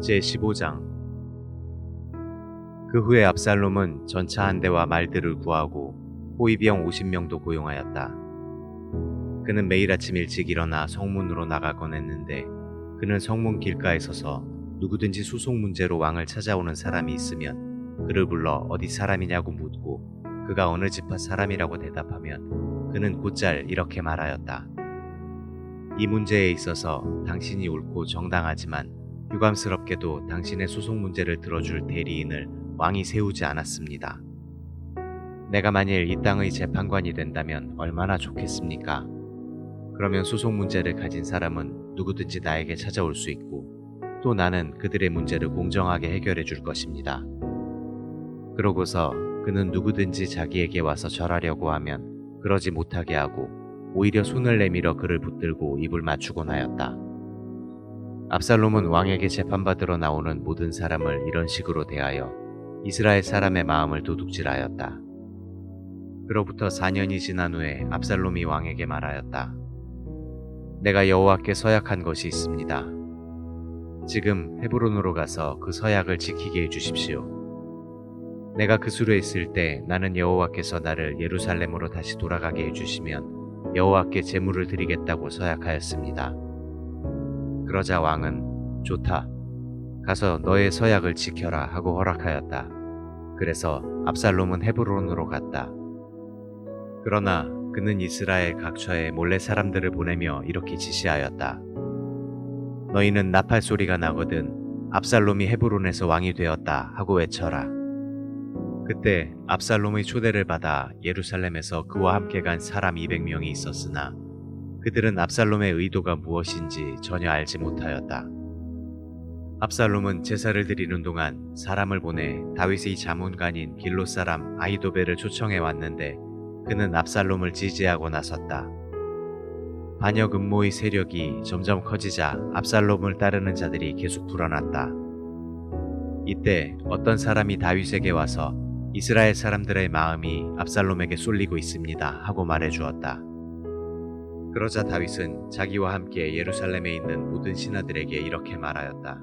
제15장 그 후에 압살롬은 전차 한 대와 말들을 구하고 호위병 50명도 고용하였다. 그는 매일 아침 일찍 일어나 성문으로 나가곤 했는데 그는 성문 길가에 서서 누구든지 수송 문제로 왕을 찾아오는 사람이 있으면 그를 불러 어디 사람이냐고 묻고 그가 어느 집파 사람이라고 대답하면 그는 곧잘 이렇게 말하였다. 이 문제에 있어서 당신이 옳고 정당하지만 유감스럽게도 당신의 소송 문제를 들어줄 대리인을 왕이 세우지 않았습니다. 내가 만일 이 땅의 재판관이 된다면 얼마나 좋겠습니까? 그러면 소송 문제를 가진 사람은 누구든지 나에게 찾아올 수 있고 또 나는 그들의 문제를 공정하게 해결해 줄 것입니다. 그러고서 그는 누구든지 자기에게 와서 절하려고 하면 그러지 못하게 하고 오히려 손을 내밀어 그를 붙들고 입을 맞추곤 하였다. 압살롬은 왕에게 재판받으러 나오는 모든 사람을 이런 식으로 대하여 이스라엘 사람의 마음을 도둑질하였다. 그로부터 4년이 지난 후에 압살롬이 왕에게 말하였다. 내가 여호와께 서약한 것이 있습니다. 지금 헤브론으로 가서 그 서약을 지키게 해주십시오. 내가 그 수로 있을 때 나는 여호와께서 나를 예루살렘으로 다시 돌아가게 해주시면 여호와께 제물을 드리겠다고 서약하였습니다. 그러자 왕은 좋다. 가서 너의 서약을 지켜라 하고 허락하였다. 그래서 압살롬은 헤브론으로 갔다. 그러나 그는 이스라엘 각처에 몰래 사람들을 보내며 이렇게 지시하였다. 너희는 나팔 소리가 나거든 압살롬이 헤브론에서 왕이 되었다 하고 외쳐라. 그때 압살롬의 초대를 받아 예루살렘에서 그와 함께 간 사람 200명이 있었으나 그들은 압살롬의 의도가 무엇인지 전혀 알지 못하였다. 압살롬은 제사를 드리는 동안 사람을 보내 다윗의 자문관인 길로 사람 아이도벨을 초청해 왔는데 그는 압살롬을 지지하고 나섰다. 반역 음모의 세력이 점점 커지자 압살롬을 따르는 자들이 계속 불어났다. 이때 어떤 사람이 다윗에게 와서 이스라엘 사람들의 마음이 압살롬에게 쏠리고 있습니다 하고 말해 주었다. 그러자 다윗은 자기와 함께 예루살렘에 있는 모든 신하들에게 이렇게 말하였다.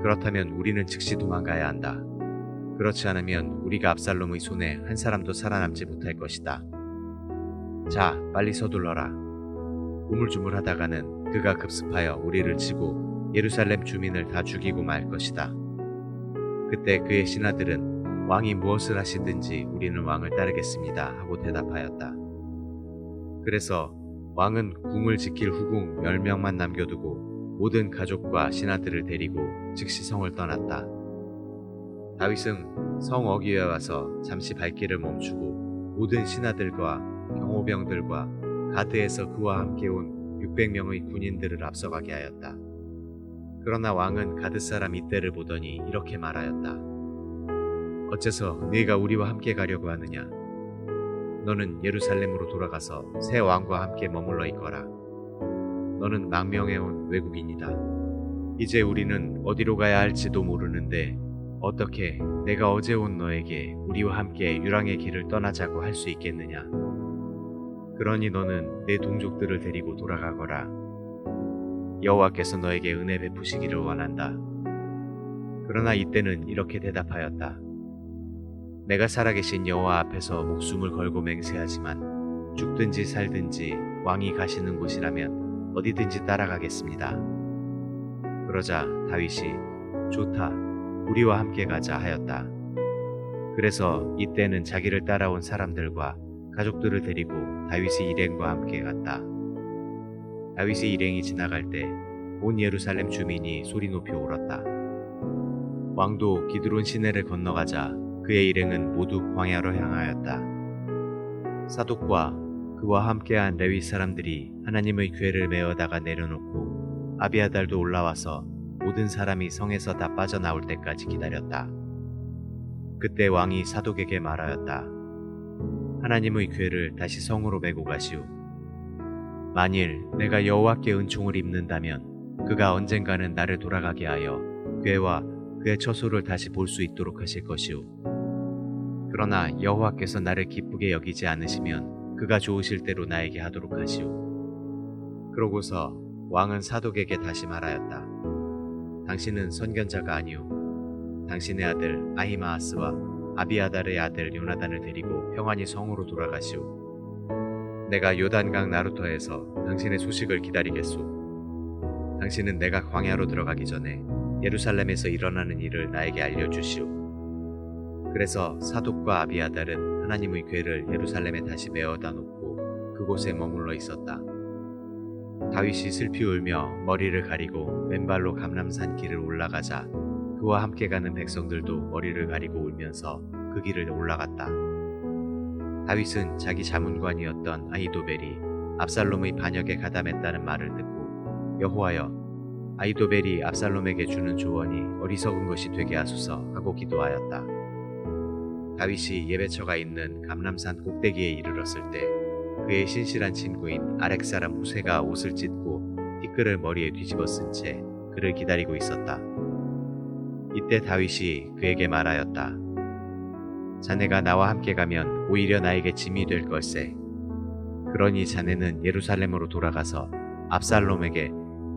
그렇다면 우리는 즉시 도망가야 한다. 그렇지 않으면 우리가 압살롬의 손에 한 사람도 살아남지 못할 것이다. 자, 빨리 서둘러라. 우물쭈물하다가는 그가 급습하여 우리를 치고 예루살렘 주민을 다 죽이고 말 것이다. 그때 그의 신하들은 왕이 무엇을 하시든지 우리는 왕을 따르겠습니다 하고 대답하였다. 그래서 왕은 궁을 지킬 후궁 10명만 남겨두고 모든 가족과 신하들을 데리고 즉시 성을 떠났다. 다윗은 성 어귀에 와서 잠시 발길을 멈추고 모든 신하들과 경호병들과 가드에서 그와 함께 온 600명의 군인들을 앞서가게 하였다. 그러나 왕은 가드 사람 이때를 보더니 이렇게 말하였다. 어째서 네가 우리와 함께 가려고 하느냐? 너는 예루살렘으로 돌아가서 새 왕과 함께 머물러 있거라. 너는 망명해온 외국인이다. 이제 우리는 어디로 가야 할지도 모르는데 어떻게 내가 어제 온 너에게 우리와 함께 유랑의 길을 떠나자고 할 수 있겠느냐? 그러니 너는 내 동족들을 데리고 돌아가거라. 여호와께서 너에게 은혜 베푸시기를 원한다. 그러나 이때는 이렇게 대답하였다. 내가 살아계신 여호와 앞에서 목숨을 걸고 맹세하지만 죽든지 살든지 왕이 가시는 곳이라면 어디든지 따라가겠습니다. 그러자 다윗이 좋다. 우리와 함께 가자 하였다. 그래서 이때는 자기를 따라온 사람들과 가족들을 데리고 다윗의 일행과 함께 갔다. 다윗의 일행이 지나갈 때 온 예루살렘 주민이 소리 높여 울었다. 왕도 기드론 시내를 건너가자 그의 일행은 모두 광야로 향하였다. 사독과 그와 함께한 레위 사람들이 하나님의 괴를 메어다가 내려놓고 아비아달도 올라와서 모든 사람이 성에서 다 빠져나올 때까지 기다렸다. 그때 왕이 사독에게 말하였다. 하나님의 괴를 다시 성으로 메고 가시오. 만일 내가 여호와께 은총을 입는다면 그가 언젠가는 나를 돌아가게 하여 괴와 그의 처소를 다시 볼 수 있도록 하실 것이오. 그러나 여호와께서 나를 기쁘게 여기지 않으시면 그가 좋으실 대로 나에게 하도록 하시오. 그러고서 왕은 사독에게 다시 말하였다. 당신은 선견자가 아니오. 당신의 아들 아히마아스와 아비아달의 아들 요나단을 데리고 평안히 성으로 돌아가시오. 내가 요단강 나루터에서 당신의 소식을 기다리겠소. 당신은 내가 광야로 들어가기 전에 예루살렘에서 일어나는 일을 나에게 알려주시오. 그래서 사독과 아비아달은 하나님의 괴를 예루살렘에 다시 메어다 놓고 그곳에 머물러 있었다. 다윗이 슬피 울며 머리를 가리고 맨발로 감람산 길을 올라가자 그와 함께 가는 백성들도 머리를 가리고 울면서 그 길을 올라갔다. 다윗은 자기 자문관이었던 아이도벨이 압살롬의 반역에 가담했다는 말을 듣고 여호와여 아이도벨이 압살롬에게 주는 조언이 어리석은 것이 되게 하소서 하고 기도하였다. 다윗이 예배처가 있는 감람산 꼭대기에 이르렀을 때 그의 신실한 친구인 아렉 사람 후세가 옷을 찢고 티끌을 머리에 뒤집어 쓴 채 그를 기다리고 있었다. 이때 다윗이 그에게 말하였다. 자네가 나와 함께 가면 오히려 나에게 짐이 될 걸세. 그러니 자네는 예루살렘으로 돌아가서 압살롬에게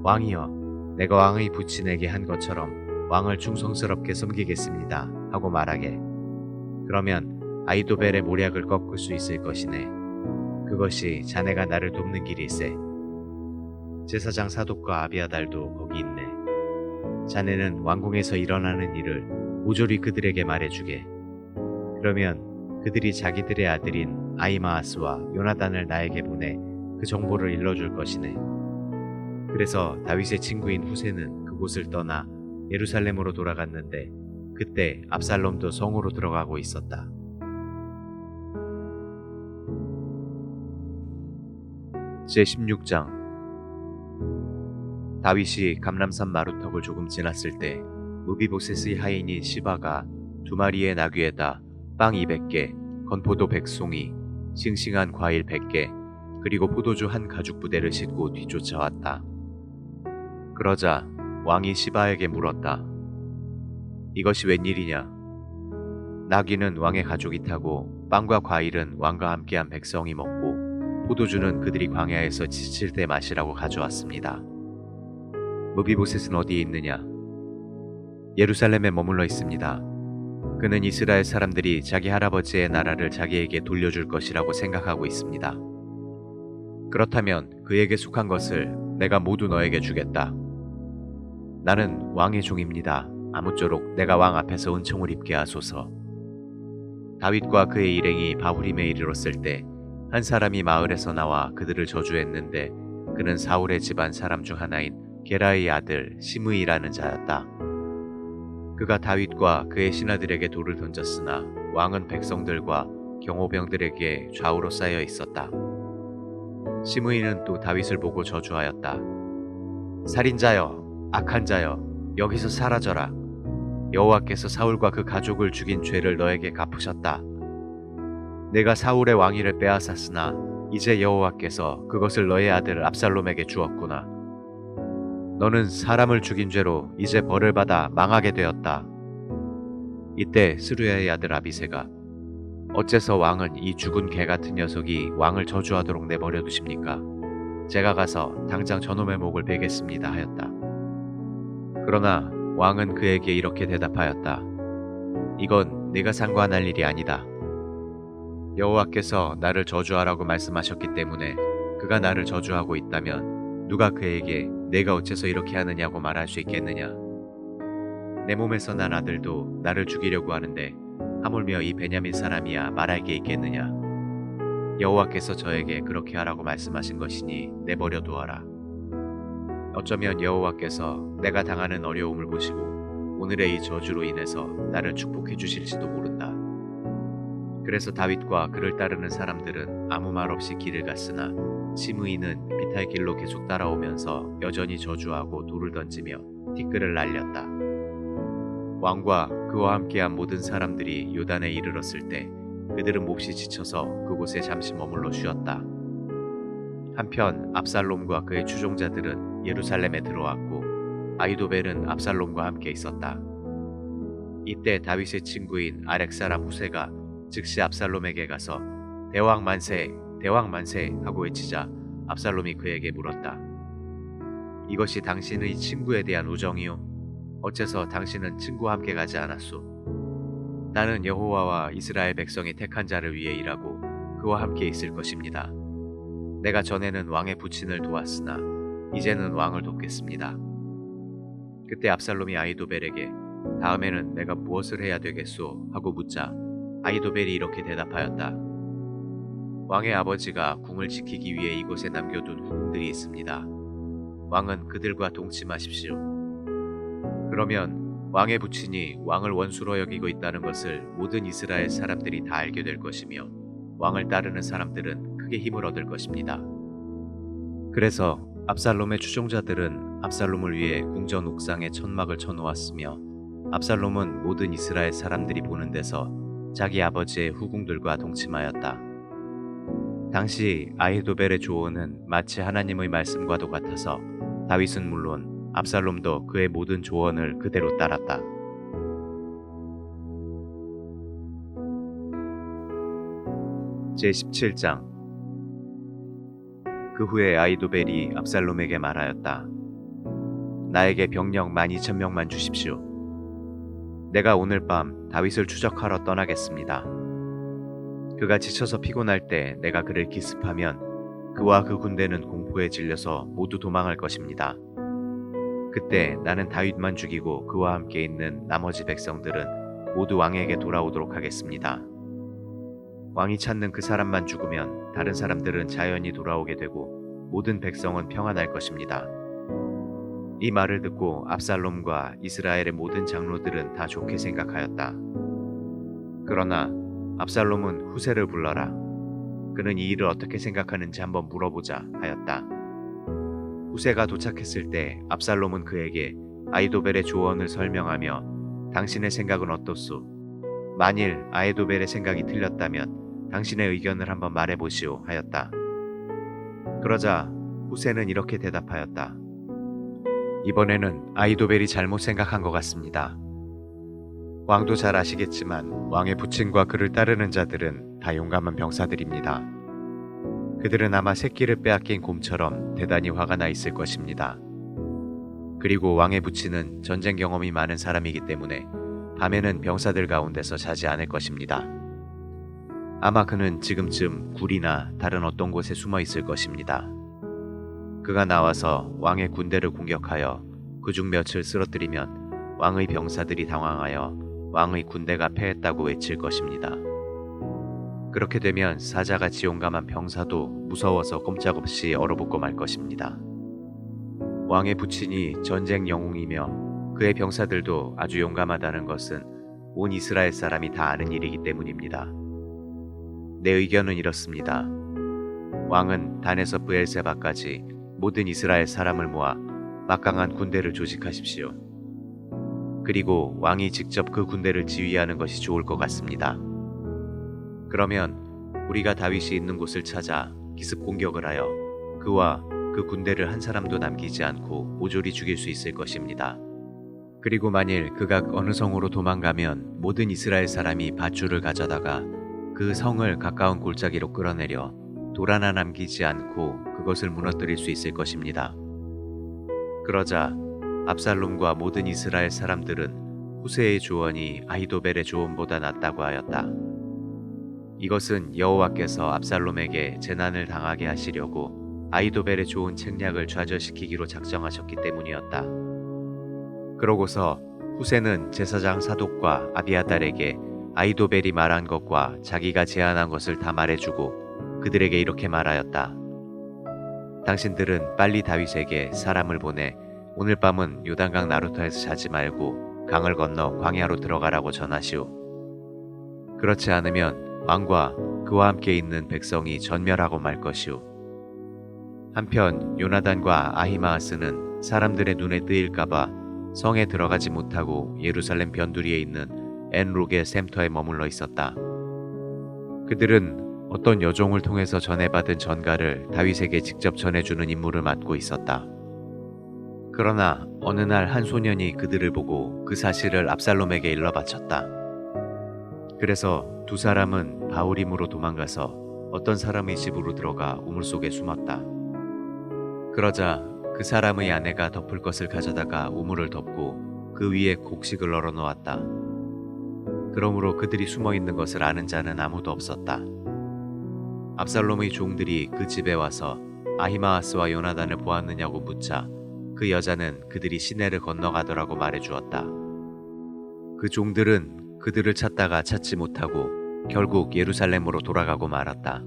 왕이여 내가 왕의 부친에게 한 것처럼 왕을 충성스럽게 섬기겠습니다 하고 말하게. 그러면 아이도벨의 모략을 꺾을 수 있을 것이네. 그것이 자네가 나를 돕는 길일세. 제사장 사독과 아비아달도 거기 있네. 자네는 왕궁에서 일어나는 일을 모조리 그들에게 말해주게. 그러면 그들이 자기들의 아들인 아이마아스와 요나단을 나에게 보내 그 정보를 일러줄 것이네. 그래서 다윗의 친구인 후세는 그곳을 떠나 예루살렘으로 돌아갔는데 그때 압살롬도 성으로 들어가고 있었다. 제16장 다윗이 감람산 마루턱을 조금 지났을 때 무비보셋의 하인인 시바가 두 마리의 나귀에다 빵 200개, 건포도 100송이, 싱싱한 과일 100개, 그리고 포도주 한 가죽 부대를 싣고 뒤쫓아왔다. 그러자 왕이 시바에게 물었다. 이것이 웬일이냐? 나귀는 왕의 가족이 타고 빵과 과일은 왕과 함께한 백성이 먹고 포도주는 그들이 광야에서 지칠 때 마시라고 가져왔습니다. 무비보셋은 어디에 있느냐? 예루살렘에 머물러 있습니다. 그는 이스라엘 사람들이 자기 할아버지의 나라를 자기에게 돌려줄 것이라고 생각하고 있습니다. 그렇다면 그에게 속한 것을 내가 모두 너에게 주겠다. 나는 왕의 종입니다. 아무쪼록 내가 왕 앞에서 은총을 입게 하소서. 다윗과 그의 일행이 바후림에 이르렀을 때 한 사람이 마을에서 나와 그들을 저주했는데 그는 사울의 집안 사람 중 하나인 게라의 아들 시므이라는 자였다. 그가 다윗과 그의 신하들에게 돌을 던졌으나 왕은 백성들과 경호병들에게 좌우로 쌓여 있었다. 시므이는 또 다윗을 보고 저주하였다. 살인자여, 악한 자여, 여기서 사라져라. 여호와께서 사울과 그 가족을 죽인 죄를 너에게 갚으셨다. 내가 사울의 왕위를 빼앗았으나 이제 여호와께서 그것을 너의 아들 압살롬에게 주었구나. 너는 사람을 죽인 죄로 이제 벌을 받아 망하게 되었다. 이때 스루야의 아들 아비세가 어째서 왕은 이 죽은 개 같은 녀석이 왕을 저주하도록 내버려 두십니까? 제가 가서 당장 저놈의 목을 베겠습니다 하였다. 그러나 왕은 그에게 이렇게 대답하였다. 이건 네가 상관할 일이 아니다. 여호와께서 나를 저주하라고 말씀하셨기 때문에 그가 나를 저주하고 있다면 누가 그에게 내가 어째서 이렇게 하느냐고 말할 수 있겠느냐? 내 몸에서 난 아들도 나를 죽이려고 하는데 하물며 이 베냐민 사람이야 말할 게 있겠느냐? 여호와께서 저에게 그렇게 하라고 말씀하신 것이니 내버려 두어라. 어쩌면 여호와께서 내가 당하는 어려움을 보시고 오늘의 이 저주로 인해서 나를 축복해 주실지도 모른다. 그래서 다윗과 그를 따르는 사람들은 아무 말 없이 길을 갔으나 시므이는 비탈 길로 계속 따라오면서 여전히 저주하고 돌을 던지며 티끌을 날렸다. 왕과 그와 함께한 모든 사람들이 요단에 이르렀을 때 그들은 몹시 지쳐서 그곳에 잠시 머물러 쉬었다. 한편 압살롬과 그의 추종자들은 예루살렘에 들어왔고 아이도벨은 압살롬과 함께 있었다. 이때 다윗의 친구인 아렉 사람 후세가 즉시 압살롬에게 가서 대왕 만세, 대왕 만세 하고 외치자 압살롬이 그에게 물었다. 이것이 당신의 친구에 대한 우정이요? 어째서 당신은 친구와 함께 가지 않았소? 나는 여호와와 이스라엘 백성이 택한 자를 위해 일하고 그와 함께 있을 것입니다. 내가 전에는 왕의 부친을 도왔으나 이제는 왕을 돕겠습니다. 그때 압살롬이 아이도벨에게 다음에는 내가 무엇을 해야 되겠소? 하고 묻자 아이도벨이 이렇게 대답하였다. 왕의 아버지가 궁을 지키기 위해 이곳에 남겨둔 후궁들이 있습니다. 왕은 그들과 동침하십시오. 그러면 왕의 부친이 왕을 원수로 여기고 있다는 것을 모든 이스라엘 사람들이 다 알게 될 것이며 왕을 따르는 사람들은 크게 힘을 얻을 것입니다. 그래서 압살롬의 추종자들은 압살롬을 위해 궁전 옥상에 천막을 쳐놓았으며 압살롬은 모든 이스라엘 사람들이 보는 데서 자기 아버지의 후궁들과 동침하였다. 당시 아히도벨의 조언은 마치 하나님의 말씀과도 같아서 다윗은 물론 압살롬도 그의 모든 조언을 그대로 따랐다. 제17장 그 후에 아이도벨이 압살롬에게 말하였다. 나에게 병력 12,000명만 주십시오. 내가 오늘 밤 다윗을 추적하러 떠나겠습니다. 그가 지쳐서 피곤할 때 내가 그를 기습하면 그와 그 군대는 공포에 질려서 모두 도망할 것입니다. 그때 나는 다윗만 죽이고 그와 함께 있는 나머지 백성들은 모두 왕에게 돌아오도록 하겠습니다. 왕이 찾는 그 사람만 죽으면 다른 사람들은 자연히 돌아오게 되고 모든 백성은 평안할 것입니다. 이 말을 듣고 압살롬과 이스라엘의 모든 장로들은 다 좋게 생각하였다. 그러나 압살롬은 후세를 불러라. 그는 이 일을 어떻게 생각하는지 한번 물어보자 하였다. 후세가 도착했을 때 압살롬은 그에게 아이도벨의 조언을 설명하며 당신의 생각은 어떻소? 만일 아이도벨의 생각이 틀렸다면 당신의 의견을 한번 말해보시오 하였다. 그러자 후세는 이렇게 대답하였다. 이번에는 아이도벨이 잘못 생각한 것 같습니다. 왕도 잘 아시겠지만 왕의 부친과 그를 따르는 자들은 다 용감한 병사들입니다. 그들은 아마 새끼를 빼앗긴 곰처럼 대단히 화가 나 있을 것입니다. 그리고 왕의 부친은 전쟁 경험이 많은 사람이기 때문에 밤에는 병사들 가운데서 자지 않을 것입니다. 아마 그는 지금쯤 굴이나 다른 어떤 곳에 숨어 있을 것입니다. 그가 나와서 왕의 군대를 공격하여 그중 몇을 쓰러뜨리면 왕의 병사들이 당황하여 왕의 군대가 패했다고 외칠 것입니다. 그렇게 되면 사자같이 용감한 병사도 무서워서 꼼짝없이 얼어붙고 말 것입니다. 왕의 부친이 전쟁 영웅이며 그의 병사들도 아주 용감하다는 것은 온 이스라엘 사람이 다 아는 일이기 때문입니다. 내 의견은 이렇습니다. 왕은 단에서 브엘세바까지 모든 이스라엘 사람을 모아 막강한 군대를 조직하십시오. 그리고 왕이 직접 그 군대를 지휘하는 것이 좋을 것 같습니다. 그러면 우리가 다윗이 있는 곳을 찾아 기습 공격을 하여 그와 그 군대를 한 사람도 남기지 않고 모조리 죽일 수 있을 것입니다. 그리고 만일 그가 어느 성으로 도망가면 모든 이스라엘 사람이 밧줄을 가져다가 그 성을 가까운 골짜기로 끌어내려 돌 하나 남기지 않고 그것을 무너뜨릴 수 있을 것입니다. 그러자 압살롬과 모든 이스라엘 사람들은 후세의 조언이 아히도벨의 조언보다 낫다고 하였다. 이것은 여호와께서 압살롬에게 재난을 당하게 하시려고 아히도벨의 좋은 책략을 좌절시키기로 작정하셨기 때문이었다. 그러고서 후세는 제사장 사독과 아비아달에게 아히도벨이 말한 것과 자기가 제안한 것을 다 말해주고 그들에게 이렇게 말하였다. 당신들은 빨리 다윗에게 사람을 보내 오늘 밤은 요단강 나루터에서 자지 말고 강을 건너 광야로 들어가라고 전하시오. 그렇지 않으면 왕과 그와 함께 있는 백성이 전멸하고 말 것이오. 한편 요나단과 아히마아스는 사람들의 눈에 뜨일까봐 성에 들어가지 못하고 예루살렘 변두리에 있는 엔록의 샘터에 머물러 있었다. 그들은 어떤 여종을 통해서 전해받은 전가를 다윗에게 직접 전해주는 임무를 맡고 있었다. 그러나 어느 날 한 소년이 그들을 보고 그 사실을 압살롬에게 일러 바쳤다. 그래서 두 사람은 바울임으로 도망가서 어떤 사람의 집으로 들어가 우물 속에 숨었다. 그러자 그 사람의 아내가 덮을 것을 가져다가 우물을 덮고 그그 위에 곡식을 널어 놓았다. 그러므로 그들이 숨어 있는 것을 아는 자는 아무도 없었다. 압살롬의 종들이 그 집에 와서 아히마아스와 요나단을 보았느냐고 묻자 그 여자는 그들이 시내를 건너가더라고 말해 주었다. 그 종들은 그들을 찾다가 찾지 못하고 결국 예루살렘으로 돌아가고 말았다.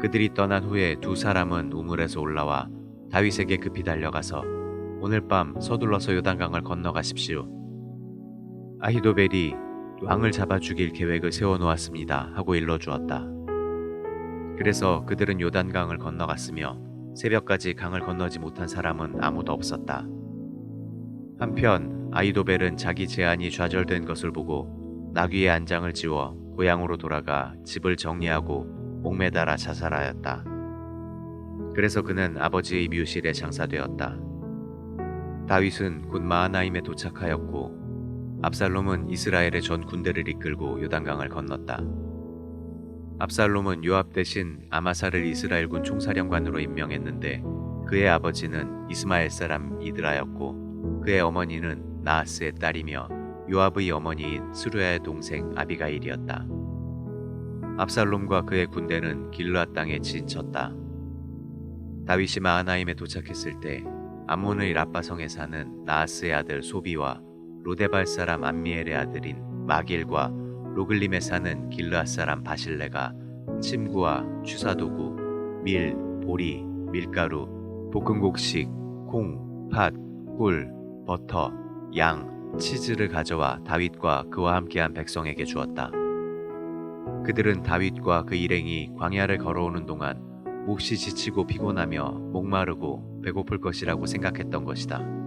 그들이 떠난 후에 두 사람은 우물에서 올라와 다윗에게 급히 달려가서 오늘 밤 서둘러서 요단강을 건너가십시오. 아히도벨이 왕을 잡아 죽일 계획을 세워 놓았습니다 하고 일러 주었다. 그래서 그들은 요단강을 건너갔으며 새벽까지 강을 건너지 못한 사람은 아무도 없었다. 한편 아이도벨은 자기 제안이 좌절된 것을 보고 나귀의 안장을 지워 고향으로 돌아가 집을 정리하고 목매달아 자살하였다. 그래서 그는 아버지의 묘실에 장사되었다. 다윗은 곧 마하나임에 도착하였고 압살롬은 이스라엘의 전 군대를 이끌고 요단강을 건넜다. 압살롬은 요압 대신 아마사를 이스라엘군 총사령관으로 임명했는데 그의 아버지는 이스마엘 사람 이드라였고 그의 어머니는 나하스의 딸이며 요압의 어머니인 스루야의 동생 아비가일이었다. 압살롬과 그의 군대는 길르앗 땅에 진쳤다. 다윗이 마하나임에 도착했을 때 암몬의 라빠성에 사는 나하스의 아들 소비와 로데발 사람 안미엘의 아들인 마길과 로글림에 사는 길르앗 사람 바실레가 침구와 취사도구, 밀, 보리, 밀가루, 볶음곡식, 콩, 팥, 꿀, 버터, 양, 치즈를 가져와 다윗과 그와 함께한 백성에게 주었다. 그들은 다윗과 그 일행이 광야를 걸어오는 동안 몹시 지치고 피곤하며 목마르고 배고플 것이라고 생각했던 것이다.